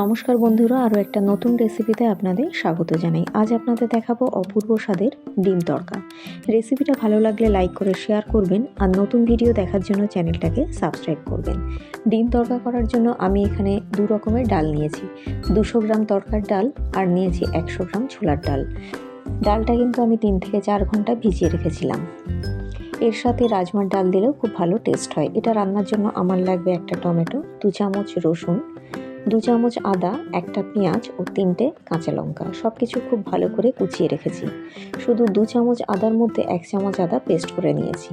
নমস্কার বন্ধুরা, আরও একটা নতুন রেসিপিতে আপনাদের স্বাগত জানাই। আজ আপনাদের দেখাবো অপূর্ব স্বাদের ডিম তড়কা। রেসিপিটা ভালো লাগলে লাইক করে শেয়ার করবেন আর নতুন ভিডিও দেখার জন্য চ্যানেলটাকে সাবস্ক্রাইব করবেন। ডিম তড়কা করার জন্য আমি এখানে দু রকমের ডাল নিয়েছি। দুশো গ্রাম তড়কার ডাল আর নিয়েছি একশো গ্রাম ছোলার ডাল। ডালটা কিন্তু আমি তিন থেকে চার ঘণ্টা ভিজিয়ে রেখেছিলাম। এর সাথে রাজমার ডাল দিলেও খুব ভালো টেস্ট হয়। এটা রান্নার জন্য আমার লাগবে একটা টমেটো, দু চামচ রসুন দু চামচ আদা, একটা পেঁয়াজ ও তিনটে কাঁচা লঙ্কা। সব কিছু খুব ভালো করে কুচিয়ে রেখেছি। শুধু দু চামচ আদার মধ্যে এক চামচ আদা পেস্ট করে নিয়েছি।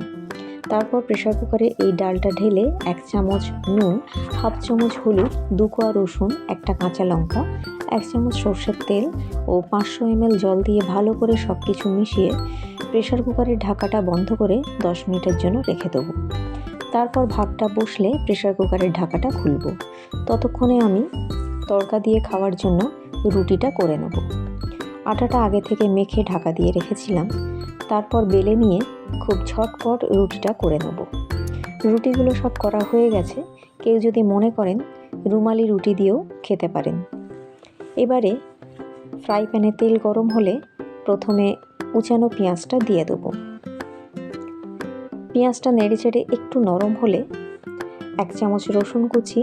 তারপর প্রেশার কুকারে এই ডালটা ঢেলে এক চামচ নুন, হাফ চামচ হলুদ, দু কোয়া রসুন, একটা কাঁচা লঙ্কা, এক চামচ সর্ষের তেল ও পাঁচশো এমএল জল দিয়ে ভালো করে সব কিছু মিশিয়ে প্রেশার কুকারের ঢাকাটা বন্ধ করে দশ মিনিটের জন্য রেখে দেবো। তারপর ভাতটা বসলে প্রেশার কুকারের ঢাকাটা খুলব। ততক্ষণে আমি তড়কা দিয়ে খাওয়ার জন্য রুটিটা করে নেব। আটাটা আগে থেকে মেখে ঢাকা দিয়ে রেখেছিলাম। তারপর বেলে নিয়ে খুব ঝটপট রুটিটা করে নেব। রুটিগুলো সব করা হয়ে গেছে। কেউ যদি মনে করেন রুমালি রুটি দিয়েও খেতে পারেন। এবারে ফ্রাই প্যানে তেল গরম হলে প্রথমে উচানো পেঁয়াজটা দিয়ে দেবো। পেঁয়াজটা নেড়ে চেড়ে একটু নরম হলে এক চামচ রসুন কুচি,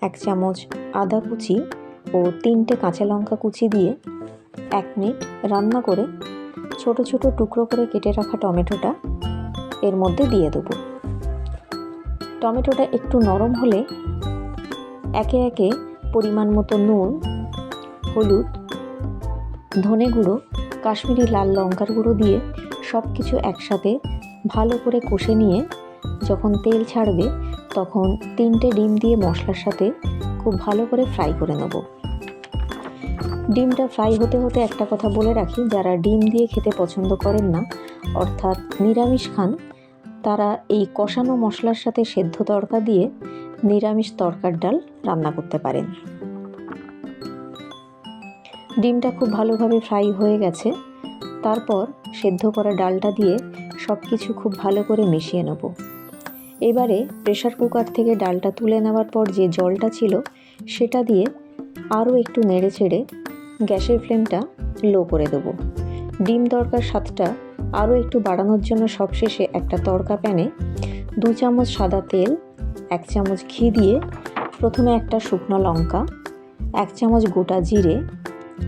এক চামচ আদা কুচি ও তিনটে কাঁচা লঙ্কা কুচি দিয়ে এক মিনিট রান্না করে ছোট ছোট টুকরো করে কেটে রাখা টমেটোটা এর মধ্যে দিয়ে দেবো। টমেটোটা একটু নরম হলে একে একে পরিমাণ মতো নুন, হলুদ, ধনে গুঁড়ো, কাশ্মীরি লাল লঙ্কার গুঁড়ো দিয়ে সব কিছু একসাথে ভালো করে কষে নিয়ে যখন তেল ছাড়বে তখন তিনটে ডিম দিয়ে মশলার সাথে খুব ভালো করে ফ্রাই করে নেব। ডিমটা ফ্রাই হতে হতে একটা কথা বলে রাখি, যারা ডিম দিয়ে খেতে পছন্দ করেন না, অর্থাৎ নিরামিষ খান, তারা এই কষানো মশলার সাথে সেদ্ধ তড়কা দিয়ে নিরামিষ তরকার ডাল রান্না করতে পারেন। ডিমটা খুব ভালোভাবে ফ্রাই হয়ে গেছে। তারপর সেদ্ধ করা ডালটা দিয়ে সব কিছু খুব ভালো করে মিশিয়ে নেব। এবারে প্রেশার কুকার থেকে ডালটা তুলে নেওয়ার পর যে জলটা ছিল, সেটা দিয়ে আরও একটু নেড়ে চেড়ে গ্যাসের ফ্লেমটা লো করে দেব। ডিম তড়কার স্বাদটা আরও একটু বাড়ানোর জন্য সবশেষে একটা তড়কা প্যানে দু চামচ সাদা তেল, এক চামচ ঘি দিয়ে প্রথমে একটা শুকনো লঙ্কা, এক চামচ গোটা জিরে,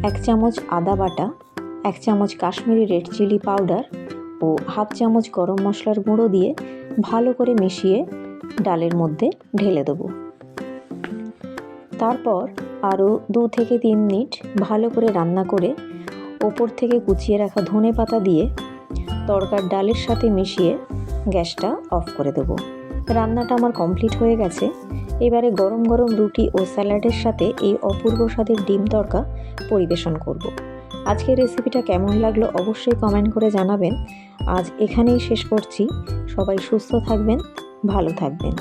এক চামচ আদা বাটা, এক চামচ কাশ্মীরি রেড চিলি পাউডার ও হাফ চামচ গরম মশলার গুঁড়ো দিয়ে ভালো করে মিশিয়ে ডালের মধ্যে ঢেলে দেবো। তারপর আরও দু থেকে তিন মিনিট ভালো করে রান্না করে ওপর থেকে কুচিয়ে রাখা ধনে পাতা দিয়ে তরকার ডালের সাথে মিশিয়ে গ্যাসটা অফ করে দেবো। রান্নাটা আমার কমপ্লিট হয়ে গেছে। এবারে গরম গরম রুটি ও স্যালাডের সাথে এই অপূর্ব স্বাদের ডিম তরকা পরিবেশন করব। আজকের রেসিপিটা কেমন লাগল অবশ্যই কমেন্ট করে জানাবেন। আজ এখানেই শেষ করছি। সবাই সুস্থ থাকবেন, ভালো থাকবেন।